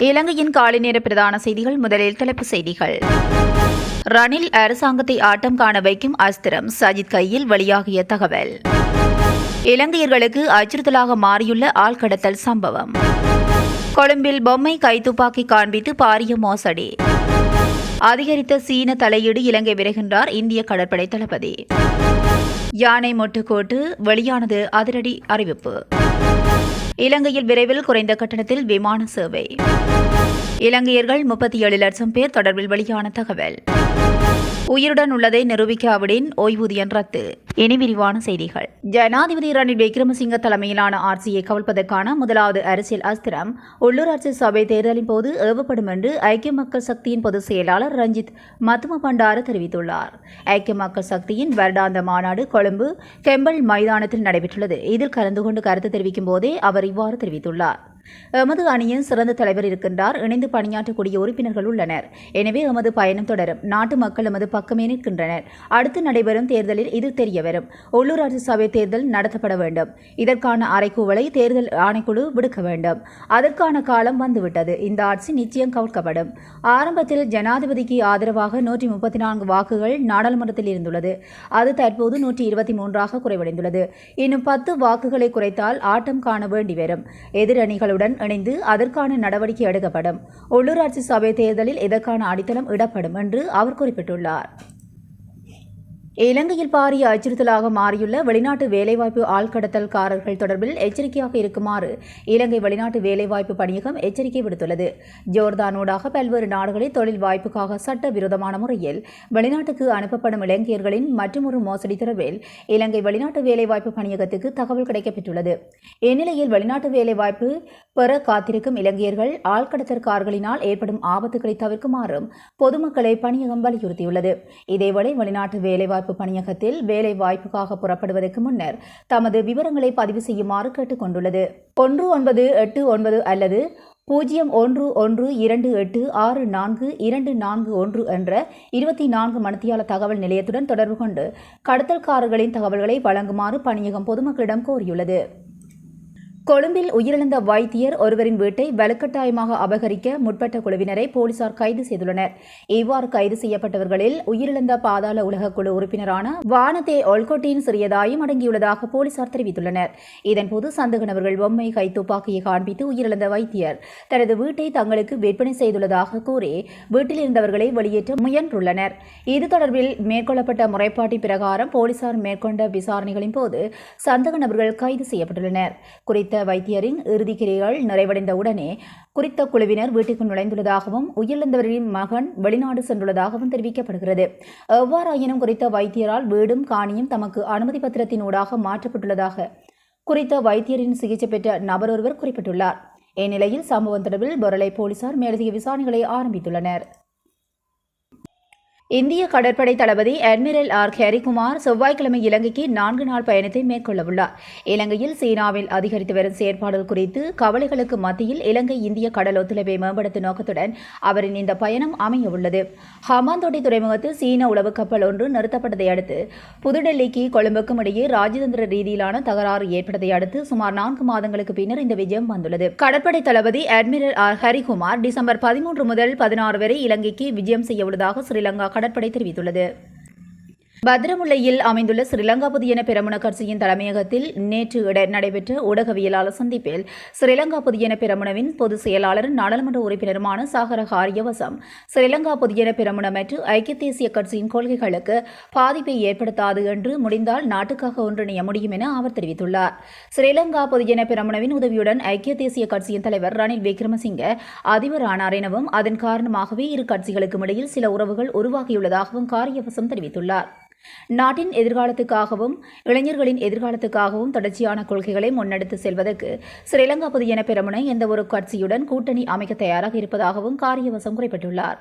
இலங்கையின் காலை நேர பிரதான செய்திகள். முதலில் தலைப்புச் செய்திகள். ரணில் அரசாங்கத்தை ஆட்டம் காண வைக்கும் அஸ்திரம் சஜித் கையில் வெளியாகிய தகவல். இலங்கையர்களுக்கு அச்சுறுத்தலாக மாறியுள்ள ஆள்கடத்தல் சம்பவம். கொழும்பில் பொம்மை கைத்துப்பாக்கி காண்பித்து பாரிய மோசடி. அதிகரித்த சீன தலையீடு இலங்கை விரைகின்றார் இந்திய கடற்படை தளபதி. யானை மொட்டுக்கோட்டு வெளியானது அதிரடி அறிவிப்பு. இலங்கையில் விரைவில் குறைந்த கட்டணத்தில் விமான சேவை. இலங்கையர்கள் முப்பத்தி ஏழு லட்சம் பேர் தொடர்பில் வெளியான தகவல். உயிருடன் உள்ளதை நிரூபிக்காவிடின் ஓய்வூதியம் ரத்து. இனி விரிவான செய்திகள். ஜனாதிபதி ரணில் விக்ரமசிங்க தலைமையிலான ஆட்சியை கவிழ்ப்பதற்கான முதலாவது அரசியல் அஸ்திரம் உள்ளூராட்சி சபை தேர்தலின் போது ஏவப்படும் என்று ஐக்கிய மக்கள் சக்தியின் பொதுச் செயலாளர் ரஞ்சித் மத்தும பண்டார தெரிவித்துள்ளார். ஐக்கிய மக்கள் சக்தியின் வருடாந்த மாநாடு கொழும்பு கெம்பல் மைதானத்தில் நடைபெற்றுள்ளது. இதில் கலந்து கொண்டு கருத்து தெரிவிக்கும் போதே அவர் இவ்வாறு தெரிவித்துள்ளார். எமது அணியின் சிறந்த தலைவர் இருக்கின்றார். இணைந்து பணியாற்றக்கூடிய உறுப்பினர்கள் உள்ளனர். எனவே எமது பயணம் தொடரும். நாட்டு மக்கள் எமது பக்கமே நிற்கின்றனர். அடுத்து நடைபெறும் தேர்தலில் இது தெரியவரும். உள்ளூராட்சி சபை தேர்தல் நடத்தப்பட வேண்டும். இதற்கான அறைகூவலை தேர்தல் ஆணைக்குழு விடுக்க வேண்டும். அதற்கான காலம் வந்துவிட்டது. இந்த ஆட்சி நிச்சயம் கவிழ்க்கப்படும் ஆரம்பத்தில் ஜனாதிபதிக்கு ஆதரவாக நூற்றி முப்பத்தி நான்கு வாக்குகள் நாடாளுமன்றத்தில் இருந்துள்ளது. அது தற்போது நூற்றி இருபத்தி மூன்றாக குறைவடைந்துள்ளது. இன்னும் பத்து வாக்குகளை குறைத்தால் ஆட்டம் காண வேண்டி வரும் எதிரணிகளுடன் இணைந்து அதற்கான நடவடிக்கை எடுக்கப்படும். உள்ளூராட்சி சபை தேர்தலில் இதற்கான அடித்தளம் இடப்படும் என்று அவர் குறிப்பிட்டுள்ளார். இலங்கையில் பாரிய அச்சுறுத்தலாக மாறியுள்ள வெளிநாட்டு வேலைவாய்ப்பு ஆள்கடத்தல்காரர்கள் தொடர்பில் எச்சரிக்கையாக இருக்குமாறு இலங்கை வெளிநாட்டு வேலைவாய்ப்பு பணியகம் எச்சரிக்கை விடுத்துள்ளது. ஜோர்தானூடாக பல்வேறு நாடுகளில் தொழில் வாய்ப்புக்காக சட்ட விரோதமான முறையில் வெளிநாட்டுக்கு அனுப்பப்படும் இலங்கையர்களின் மற்றொரு மோசடி தொடர்பில் இலங்கை வெளிநாட்டு வேலைவாய்ப்பு பணியகத்துக்கு தகவல் கிடைக்கப்பெற்றுள்ளது. இந்நிலையில் வெளிநாட்டு வேலைவாய்ப்பு பெற காத்திருக்கும் இலங்கையர்கள் ஆள்கடத்தற்காரர்களினால் ஏற்படும் ஆபத்துகளை தவிர்க்குமாறும் பொதுமக்களை பணியகம் வலியுறுத்தியுள்ளது. இதேவேளை வெளிநாட்டு வேலைவாய்ப்பு பாதுகாப்பு பணியகத்தில் வேலை வாய்ப்புக்காக புறப்படுவதற்கு முன்னர் தமது விவரங்களை பதிவு செய்யுமாறு கேட்டுக் கொண்டுள்ளது ஒன்று ஒன்பது எட்டு ஒன்பது அல்லது பூஜ்ஜியம் ஒன்று ஒன்று இரண்டு எட்டு ஆறு நான்கு இரண்டு நான்கு ஒன்று என்ற இருபத்தி நான்கு மணித்தியால தகவல் நிலையத்துடன் தொடர்பு கொண்டு கடத்தல்காரர்களின் தகவல்களை வழங்குமாறு பணியகம் பொதுமக்களிடம் கோரியுள்ளது. கொழும்பில் உயிரிழந்த வைத்தியர் ஒருவரின் வீட்டை வலுக்கட்டாயமாக அபகரிக்க முற்பட்ட குழுவினரை போலீசார் கைது செய்துள்ளனர். இவ்வாறு கைது செய்யப்பட்டவர்களில் உயிரிழந்த பாதாள உலக குழு உறுப்பினரான வானதே ஒல்கொட்டின் சிறியதாயும் அடங்கியுள்ளதாக போலீசார் தெரிவித்துள்ளனர். இதன்போது சந்தக நபர்கள் பொம்மை கைத்துப்பாக்கியை காண்பித்து உயிரிழந்த வைத்தியர் தனது வீட்டை தங்களுக்கு விற்பனை செய்துள்ளதாக கூறி வீட்டில் இருந்தவர்களை வெளியேற்ற முயன்றுள்ளனர். இது தொடர்பில் மேற்கொள்ளப்பட்ட முறைப்பாட்டின் பிரகாரம் போலீசார் மேற்கொண்ட விசாரணைகளின் போது சந்தக நபர்கள் கைது செய்யப்பட்டுள்ளனர். குறித்த வைத்தியரின் இறுதிக்கிரைகள் நிறைவடைந்தவுடனே குறித்த குழுவினர் வீட்டுக்கு நுழைந்துள்ளதாகவும் உயிரிழந்தவரின் மகன் வெளிநாடு சென்றுள்ளதாகவும் தெரிவிக்கப்படுகிறது. எவ்வாறாயினும் குறித்த வைத்தியரால் வீடும் காணியும் தமக்கு அனுமதி பத்திரத்தினூடாக மாற்றப்பட்டுள்ளதாக குறித்த வைத்தியரின் சிகிச்சை பெற்ற நபர் ஒருவர் குறிப்பிட்டுள்ளார். இந்நிலையில் சம்பவம் தொடர்பில் பொருளை போலீசார் மேலதிக விசாரணைகளை ஆரம்பித்துள்ளனர். இந்திய கடற்படை தளபதி அட்மிரல் ஆர். ஹரிகுமார் செவ்வாய்க்கிழமை இலங்கைக்கு நான்கு நாள் பயணத்தை மேற்கொள்ளவுள்ளார். இலங்கையில் சீனாவில் அதிகரித்து வரும் செயற்பாடுகள் குறித்து கவலைகளுக்கு மத்தியில் இலங்கை இந்திய கடல் ஒத்துழைப்பை மேம்படுத்தும் நோக்கத்துடன் அவரின் இந்த பயணம் அமையவுள்ளது. ஹமாந்தோட்டை துறைமுகத்தில் சீன உளவு கப்பல் ஒன்று நிறுத்தப்பட்டதை அடுத்து புதுடெல்லிக்கு கொழும்புக்கும் இடையே ராஜதந்திர ரீதியிலான தகராறு ஏற்பட்டதை அடுத்து சுமார் நான்கு மாதங்களுக்கு பின்னர் இந்த விஜயம் வந்துள்ளது. கடற்படை தளபதி அட்மிரல் ஆர். ஹரிகுமார் டிசம்பர் பதிமூன்று முதல் பதினாறு வரை இலங்கைக்கு விஜயம் செய்யவுள்ளதாக ஸ்ரீலங்கா கடற்படை தெரிவித்துள்ளது. பத்ரமுல்லையில் அமைந்துள்ள ஸ்ரீலங்கா புதியன பெரமுன கட்சியின் தலைமையகத்தில் நேற்று இட நடைபெற்ற ஊடகவியலாளர் சந்திப்பில் ஸ்ரீலங்கா புதியன பெரமுனவின் பொதுச் செயலாளர் நாடாளுமன்ற உறுப்பினருமான சாகர ஹாரியவசம் ஸ்ரீலங்கா புதியன பெரமுன மற்றும் ஐக்கிய தேசிய கட்சியின் கொள்கைகளுக்கு பாதிப்பை ஏற்படுத்தாது என்று முடிந்தால் நாட்டுக்காக ஒன்றிணைய முடியும் என அவர் தெரிவித்துள்ளார். ஸ்ரீலங்கா பொதுஜன பெரமுனவின் உதவியுடன் ஐக்கிய தேசிய கட்சியின் தலைவர் ரணில் விக்ரமசிங்க அதிபர் ஆனார் எனவும் அதன் காரணமாகவே இரு கட்சிகளுக்கும் இடையில் சில உறவுகள் உருவாகியுள்ளதாகவும் காரியவசம் தெரிவித்துள்ளார். நாட்டின் எதிர்காலத்துக்காகவும் இளைஞர்களின் எதிர்காலத்துக்காகவும் தொடர்ச்சியான கொள்கைகளை முன்னெடுத்து செல்வதற்கு ஸ்ரீலங்கா பொதுஜன பெரமுனை எந்தவொரு கட்சியுடன் கூட்டணி அமைக்க தயாராக இருப்பதாகவும் காரியவசம் குறிப்பிட்டுள்ளார்.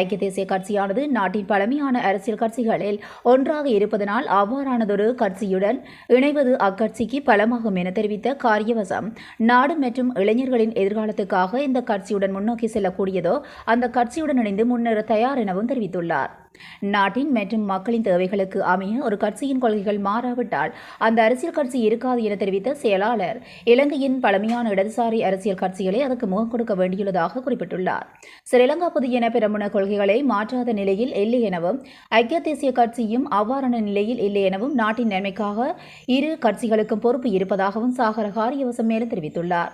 ஐக்கிய தேசிய கட்சியானது நாட்டின் பழமையான அரசியல் கட்சிகளில் ஒன்றாக இருப்பதனால் அவ்வாறானதொரு கட்சியுடன் இணைவது அக்கட்சிக்கு பலமாகும் என தெரிவித்த காரியவசம். நாடு மற்றும் இளைஞர்களின் எதிர்காலத்துக்காக இந்த கட்சியுடன் முன்னோக்கி செல்லக்கூடியதோ அந்த கட்சியுடன் இணைந்து முன்னேற தயார் எனவும் தெரிவித்துள்ளார். நாட்டின் மற்றும் மக்களின் தேவைகளுக்கு அமைய ஒரு கட்சியின் கொள்கைகள் மாறாவிட்டால் அந்த அரசியல் கட்சி இருக்காது என தெரிவித்த செயலாளர் இலங்கையின் பழமையான இடதுசாரி அரசியல் கட்சிகளை அதற்கு முகம் கொடுக்க வேண்டியுள்ளதாக குறிப்பிட்டுள்ளார். ஸ்ரீலங்கா பொதுஜன பெரமுன கொள்கைகளை மாற்றாத நிலையில் இல்லை எனவும் ஐக்கிய தேசிய கட்சியும் அவ்வாறான நிலையில் இல்லை எனவும் நாட்டின் நன்மைக்காக இரு கட்சிகளுக்கும் பொறுப்பு இருப்பதாகவும் சாகர காரியவசம் மேலும் தெரிவித்துள்ளார்.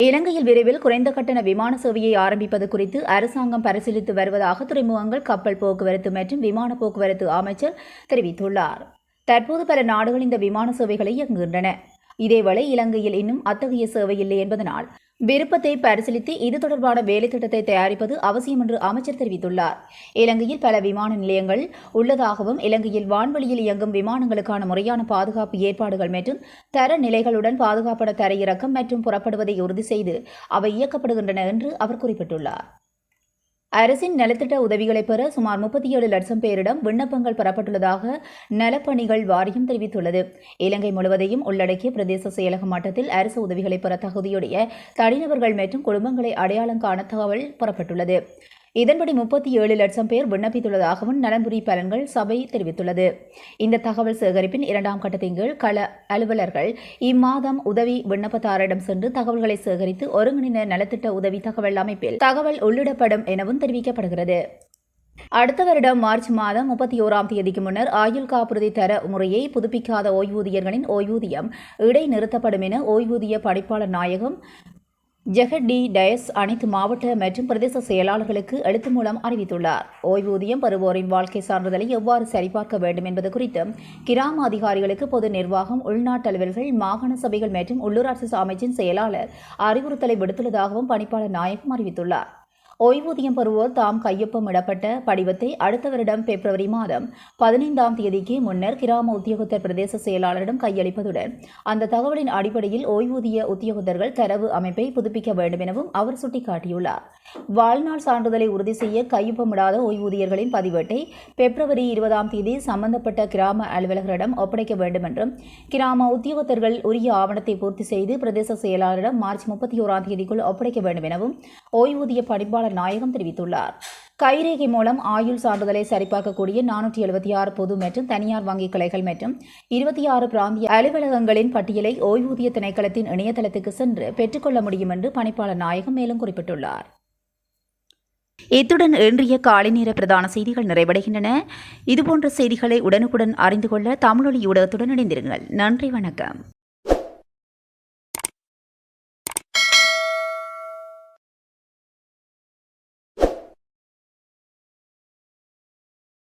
இலங்கையில் விரைவில் குறைந்த கட்டண விமான சேவையை ஆரம்பிப்பது குறித்து அரசாங்கம் பரிசீலித்து வருவதாக துறைமுகங்கள் கப்பல் போக்குவரத்து மற்றும் விமான போக்குவரத்து அமைச்சர் தெரிவித்துள்ளார். தற்போது பல நாடுகள் இந்த விமான சேவைகளை இயங்குகின்றன இதேவேளை இலங்கையில் இன்னும் அத்தகைய சேவை இல்லை என்பதனால் விருப்பத்தை பரிசீலித்து இது தொடர்பான வேலை திட்டத்தை தயாரிப்பது அவசியம் என்று அமைச்சர் தெரிவித்துள்ளார். இலங்கையில் பல விமான நிலையங்கள் உள்ளதாகவும் இலங்கையில் வான்வெளியில் இயங்கும் விமானங்களுக்கான முறையான பாதுகாப்பு ஏற்பாடுகள் மற்றும் தர நிலைகளுடன் பாதுகாப்பட தரையிறக்கம் மற்றும் புறப்படுவதை உறுதி செய்து அவை இயக்கப்படுகின்றன என்று அவர் குறிப்பிட்டுள்ளார். அரசின் நலத்திட்ட உதவிகளை பெற சுமார் முப்பத்தி ஏழு லட்சம் பேரிடம் விண்ணப்பங்கள் பெறப்பட்டுள்ளதாக நலப்பணிகள் வாரியம் தெரிவித்துள்ளது. இலங்கை முழுவதையும் உள்ளடக்கிய பிரதேச செயலக மட்டத்தில் அரசு உதவிகளை பெற தகுதியுடைய தனிநபர்கள் மற்றும் குடும்பங்களை அடையாளம் காண தகவல் பெறப்பட்டுள்ளது. இதன்படி முப்பத்தி ஏழு லட்சம் பேர் விண்ணப்பித்துள்ளதாகவும் நலன்புரி பலன்கள் சபை தெரிவித்துள்ளது. இந்த தகவல் சேகரிப்பின் இரண்டாம் கட்டத்தின் கீழ் கள அலுவலர்கள் இம்மாதம் உதவி விண்ணப்பதாரிடம் சென்று தகவல்களை சேகரித்து ஒருங்கிணைந்த நலத்திட்ட உதவி தகவல் அமைப்பில் தகவல் உள்ளிடப்படும் எனவும் தெரிவிக்கப்படுகிறது. அடுத்த வருடம் மார்ச் மாதம் முப்பத்தி ஓராம் தேதிக்கு முன்னர் ஆயுள் காப்புறுதி தர முறையை புதுப்பிக்காத ஓய்வூதியர்களின் ஓய்வூதியம் இடைநிறுத்தப்படும் என ஓய்வூதிய பணிப்பாளர் நாயகம் ஜெகட் டி டயஸ் அனைத்து மாவட்ட மற்றும் பிரதேச செயலாளர்களுக்கு எழுத்து மூலம் அறிவித்துள்ளார். ஓய்வூதியம் பெறுவோரின் வாழ்க்கை சான்றிதழை எவ்வாறு சரிபார்க்க வேண்டும் என்பது குறித்து கிராம அதிகாரிகளுக்கு பொது நிர்வாகம் உள்நாட்டு அலுவல்கள் மாகாண சபைகள் மற்றும் உள்ளூராட்சி அமைச்சின் செயலாளர் அறிவுறுத்தலை விடுத்துள்ளதாகவும் பணிப்பாளர் நாயகம் அறிவித்துள்ளார். ஓய்வூதியம் பெறுவோர் தாம் கையொப்பமிடப்பட்ட படிவத்தை அடுத்த வருடம் பிப்ரவரி மாதம் பதினைந்தாம் தேதிக்கு முன்னர் கிராம உத்தியோகத்தர் பிரதேச செயலாளரிடம் கையளிப்பதுடன் அந்த தகவலின் அடிப்படையில் ஓய்வூதிய உத்தியோகத்தர்கள் தரவு அமைப்பை புதுப்பிக்க வேண்டும் எனவும் அவர் சுட்டிக்காட்டியுள்ளார். வாழ்நாள் சான்றிதழை உறுதி செய்ய கையொப்பமிடாத ஓய்வூதியர்களின் பதிவேட்டை பிப்ரவரி இருபதாம் தேதி சம்பந்தப்பட்ட கிராம அலுவலகரிடம் ஒப்படைக்க வேண்டும் என்றும் கிராம உத்தியோகத்தர்கள் உரிய ஆவணத்தை பூர்த்தி செய்து பிரதேச செயலாளரிடம் மார்ச் முப்பத்தி ஓராம் தேதிக்குள் ஒப்படைக்க வேண்டும் எனவும் ஓய்வூதிய பணிப்பாளர் நாயகம் தெரிவித்துள்ளார். கைரேகை மூலம் ஆயுள் சான்றிதழை சரிபார்க்கக்கூடிய நானூற்றி எழுபத்தி ஆறு பொது மற்றும் தனியார் வங்கிக் கிளைகள் மற்றும் இருபத்தி ஆறு பிராந்திய அலுவலகங்களின் பட்டியலை ஓய்வூதிய திணைக்களத்தின் இணையதளத்துக்கு சென்று பெற்றுக்கொள்ள முடியும் என்று பணிப்பாளர் நாயகம் மேலும் குறிப்பிட்டுள்ளார். இத்துடன் இன்றைய காலை நேர பிரதான செய்திகள் நிறைவடைகின்றன. இதுபோன்ற செய்திகளை உடனுக்குடன் அறிந்து கொள்ள தமிழொலி ஊடகத்துடன் இணைந்திருங்கள். நன்றி வணக்கம்.